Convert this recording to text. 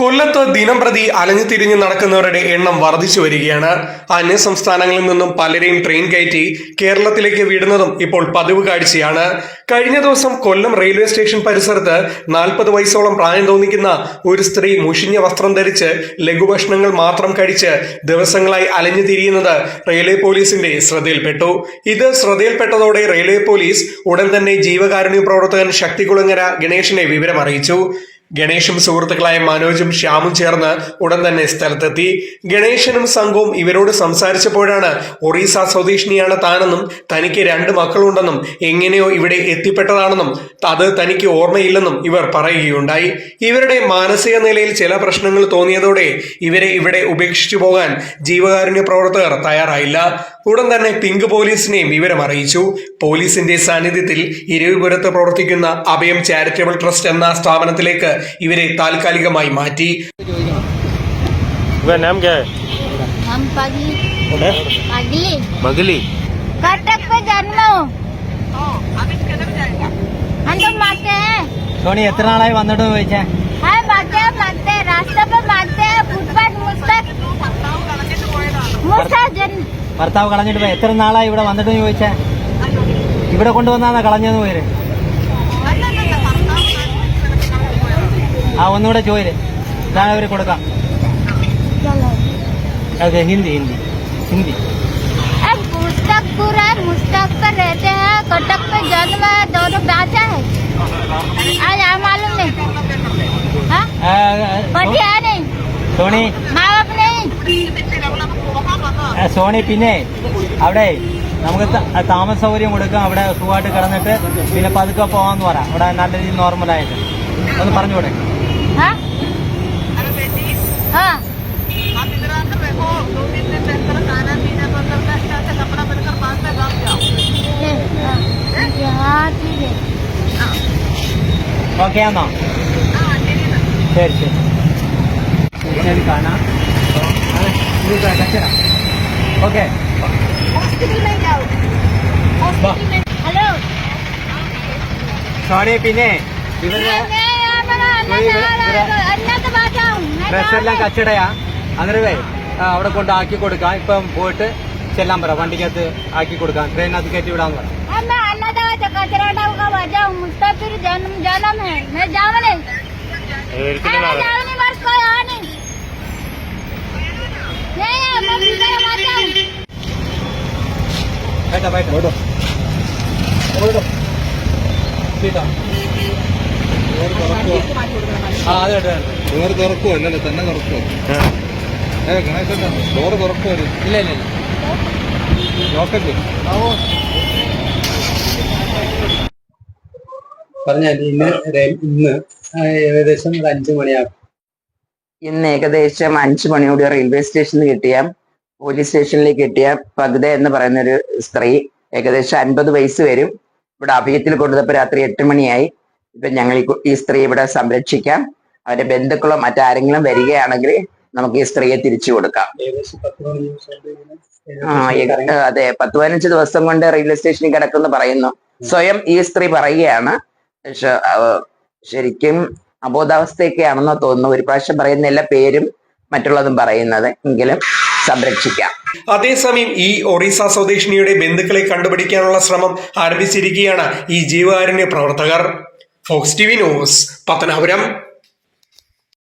കൊല്ലത്ത് ദിനം പ്രതി അലഞ്ഞു തിരിഞ്ഞു നടക്കുന്നവരുടെ എണ്ണം വർദ്ധിച്ചു വരികയാണ്. അന്യ സംസ്ഥാനങ്ങളിൽ നിന്നും പലരെയും ട്രെയിൻ കയറ്റി കേരളത്തിലേക്ക് വിടുന്നതും ഇപ്പോൾ പതിവ് കാഴ്ചയാണ്. കഴിഞ്ഞ ദിവസം കൊല്ലം റെയിൽവേ സ്റ്റേഷൻ പരിസരത്ത് നാൽപ്പത് വയസ്സോളം പ്രായം തോന്നിക്കുന്ന ഒരു സ്ത്രീ മുഷിഞ്ഞ വസ്ത്രം ധരിച്ച് ലഘുഭക്ഷണങ്ങൾ മാത്രം കഴിച്ച് ദിവസങ്ങളായി അലഞ്ഞു തിരിയുന്നത് റെയിൽവേ പോലീസിന്റെ ശ്രദ്ധയിൽപ്പെട്ടു. ഇത് ശ്രദ്ധയിൽപ്പെട്ടതോടെ റെയിൽവേ പോലീസ് ഉടൻ തന്നെ ജീവകാരുണ്യ പ്രവർത്തകൻ ശക്തികുളങ്ങര ഗണേഷിനെ വിവരം അറിയിച്ചു ഗണേഷും സുഹൃത്തുക്കളായ മനോജും ശ്യാമും ചേർന്ന് ഉടൻ തന്നെ സ്ഥലത്തെത്തി. ഗണേശനും സംഘവും ഇവരോട് സംസാരിച്ചപ്പോഴാണ് ഒറീസ സ്വദേശിനിയാണ് താനെന്നും തനിക്ക് രണ്ട് മക്കളുണ്ടെന്നും എങ്ങനെയോ ഇവിടെ എത്തിപ്പെട്ടതാണെന്നും അത് തനിക്ക് ഓർമ്മയില്ലെന്നും ഇവർ പറയുകയുണ്ടായി. ഇവരുടെ മാനസിക നിലയിൽ ചില പ്രശ്നങ്ങൾ തോന്നിയതോടെ ഇവരെ ഇവിടെ ഉപേക്ഷിച്ചു പോകാൻ ജീവകാരുണ്യ പ്രവർത്തകർ തയ്യാറായില്ല. ഉടൻ തന്നെ പിങ്ക് പോലീസിനെയും വിവരം അറിയിച്ചു. പോലീസിന്റെ സാന്നിധ്യത്തിൽ ഇരവിപുരത്ത് പ്രവർത്തിക്കുന്ന അഭയം ചാരിറ്റബിൾ ട്രസ്റ്റ് എന്ന സ്ഥാപനത്തിലേക്ക് ഇവരെ താൽക്കാലികമായി മാറ്റി. സോണി എത്ര നാളായി വന്നിട്ട് ചോദിച്ചാ? ഭർത്താവ് കളഞ്ഞിട്ട് എത്ര നാളായി ഇവിടെ വന്നിട്ട് ചോദിച്ചാ? ഇവിടെ കൊണ്ടുവന്നാന്നാ കളഞ്ഞെന്ന് പോയത് ആ ഒന്നുകൂടെ ചോദില്ലേ ഞാൻ കൊടുക്കാം അതെ ഹിന്ദി ഹിന്ദി ഹിന്ദി. मुस्तकपुर पे जन्म है आज मालूम സോണി പിന്നെ അവിടെ നമുക്ക് താമസ സൗകര്യം കൊടുക്കാം. അവിടെ സുഖമായിട്ട് കിടന്നിട്ട് പിന്നെ പതുക്കെ പോകാമെന്ന് പറ. അവിടെ നല്ല രീതിയിൽ നോർമലായിട്ട് ഒന്ന് പറഞ്ഞുകൂടെ? ഓക്കെ ആണോ ശരി ശരി ശരി കാണാം ഓക്കെ സോണി പിന്നെ ഇവരുടെ ഡ്രസ്സെല്ലാം കച്ചടയാ അങ്ങനെ അവിടെ കൊണ്ട് ആക്കി കൊടുക്കാം ഇപ്പം പോയിട്ട് ചെല്ലാൻ പറ വണ്ടിക്കകത്ത് ആക്കി കൊടുക്കാം ട്രെയിനകത്ത് കയറ്റി വിടാൻ പറ मैं अन्नदा कचरा डाल ഡോർ തുറക്കുമോ അല്ലല്ലോ തന്നെ തുറക്കുമോ ഏ ഗണേശൻ ഇല്ല ഇല്ല പറഞ്ഞാൽ ഇന്ന് ഇന്ന് ഏകദേശം ഒരു അഞ്ചു മണിയാകും ഇന്ന് ഏകദേശം അഞ്ചു മണിയോടെ റെയിൽവേ സ്റ്റേഷനിൽ കിട്ടിയ പോലീസ് സ്റ്റേഷനിൽ കിട്ടിയ പകുത എന്ന് പറയുന്ന ഒരു സ്ത്രീ ഏകദേശം അൻപത് വയസ്സ് വരും. ഇവിടെ അഭയത്തിൽ കൊണ്ടുവന്നപ്പോ രാത്രി എട്ട് മണിയായി. ഇപ്പൊ ഞങ്ങൾ ഈ സ്ത്രീ ഇവിടെ സംരക്ഷിക്കാം. അവരുടെ ബന്ധുക്കളോ മറ്റാരെങ്കിലും വരികയാണെങ്കിൽ നമുക്ക് ഈ സ്ത്രീയെ തിരിച്ചു കൊടുക്കാം. ആ, അതെ പത്ത് പതിനഞ്ച് ദിവസം കൊണ്ട് റെയിൽവേ സ്റ്റേഷനിൽ കിടക്കുന്നു പറയുന്നു. സ്വയം ഈ സ്ത്രീ പറയുകയാണ്. പക്ഷെ ശരിക്കും അബോധാവസ്ഥയൊക്കെ ആണെന്നോ തോന്നുന്നു. ഒരു പ്രാവശ്യം പറയുന്ന എല്ലാ പേരും മറ്റുള്ളതും പറയുന്നത്. എങ്കിലും സംരക്ഷിക്കാം. അതേസമയം ഈ ഒറീസ സ്വദേശിനിയുടെ ബന്ധുക്കളെ കണ്ടുപിടിക്കാനുള്ള ശ്രമം ആരംഭിച്ചിരിക്കുകയാണ് ഈ ജീവകാരുണ്യ പ്രവർത്തകർ. Fox T V news Pathanapuram